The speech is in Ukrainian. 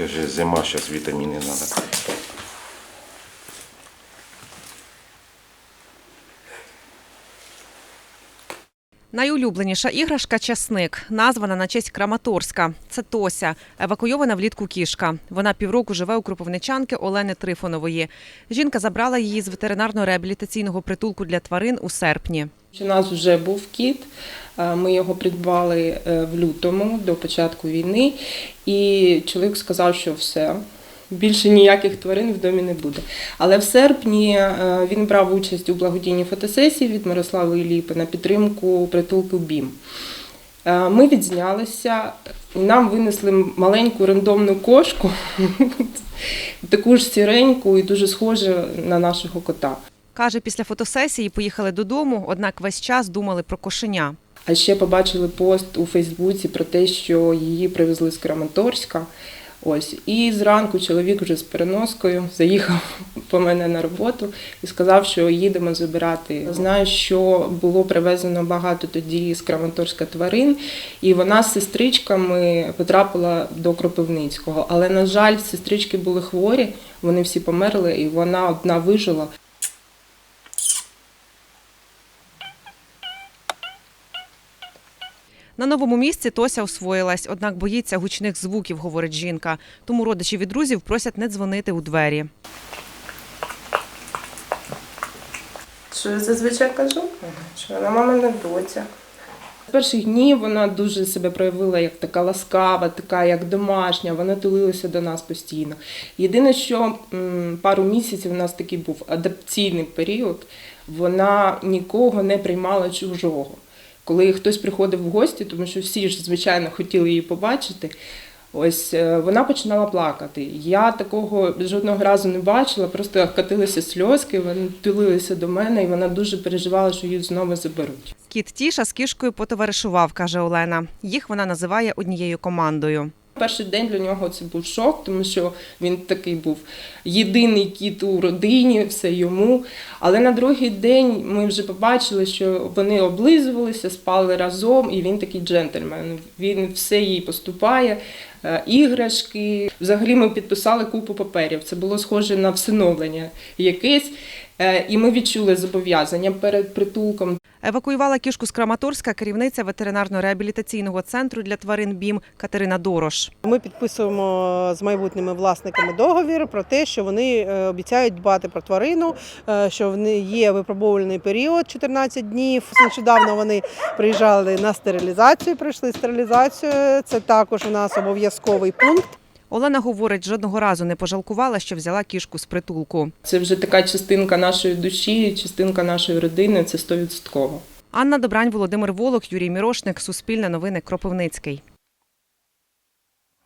Каже, зима, зараз вітаміни треба. Найулюбленіша іграшка часник, названа на честь Краматорська. Це Тося, евакуйована влітку кішка. Вона півроку живе у кропивничанки Олени Трифонової. Жінка забрала її з ветеринарно-реабілітаційного притулку для тварин у серпні. У нас вже був кіт, ми його придбали е, в лютому до початку війни, і чоловік сказав, що все. Більше ніяких тварин в домі не буде. Але в серпні е, він брав участь у благодійній фотосесії від Мирослави Ліпи на підтримку притулку БІМ. Е, Ми відзнялися, і нам винесли маленьку рандомну кошку, таку ж сіреньку і дуже схожу на нашого кота. Каже, після фотосесії поїхали додому, однак весь час думали про кошеня. А ще побачили пост у Фейсбуці про те, що її привезли з Краматорська. Ось і зранку чоловік вже з переноскою заїхав по мене на роботу і сказав, що їдемо забирати. Знаю, що було привезено багато тоді з Краматорська тварин, і вона з сестричками потрапила до Кропивницького. Але на жаль, сестрички були хворі, вони всі померли, і вона одна вижила. На новому місці Тося освоїлась, однак боїться гучних звуків, говорить жінка. Тому родичів і друзів просять не дзвонити у двері. Що я зазвичай кажу? Що вона мама не доця. З перших днів вона дуже себе проявила як така ласкава, така як домашня, вона тулилася до нас постійно. Єдине, що м, пару місяців у нас такий був адаптаційний період, вона нікого не приймала чужого. Коли хтось приходив в гості, тому що всі ж, звичайно, хотіли її побачити, ось е, вона починала плакати. Я такого жодного разу не бачила, просто катилися сльозки, вони тулилися до мене, і вона дуже переживала, що її знову заберуть. Кіт Тіша з кішкою потоваришував, каже Олена. Їх вона називає однією командою. Перший день для нього це був шок, тому що він такий був єдиний кіт у родині, все йому. Але на другий день ми вже побачили, що вони облизувалися, спали разом, і він такий джентльмен. Він все їй поступає, іграшки. Взагалі ми підписали купу паперів. Це було схоже на всиновлення якесь. Е, І ми відчули зобов'язання перед притулком. Евакуювала кішку з Краматорська керівниця ветеринарно-реабілітаційного центру для тварин БІМ Катерина Дорош. Ми підписуємо з майбутніми власниками договір про те, що вони е, обіцяють дбати про тварину, е, що в них є випробувальний період 14 днів. Нещодавно вони приїжджали на стерилізацію, пройшли стерилізацію. Це також у нас обов'язковий пункт. Олена говорить, жодного разу не пожалкувала, що взяла кішку з притулку. Це вже така частинка нашої душі, частинка нашої родини. Це стовідсотково. Анна Добрань, Володимир Волок, Юрій Мірошник, Суспільне новини, Кропивницький.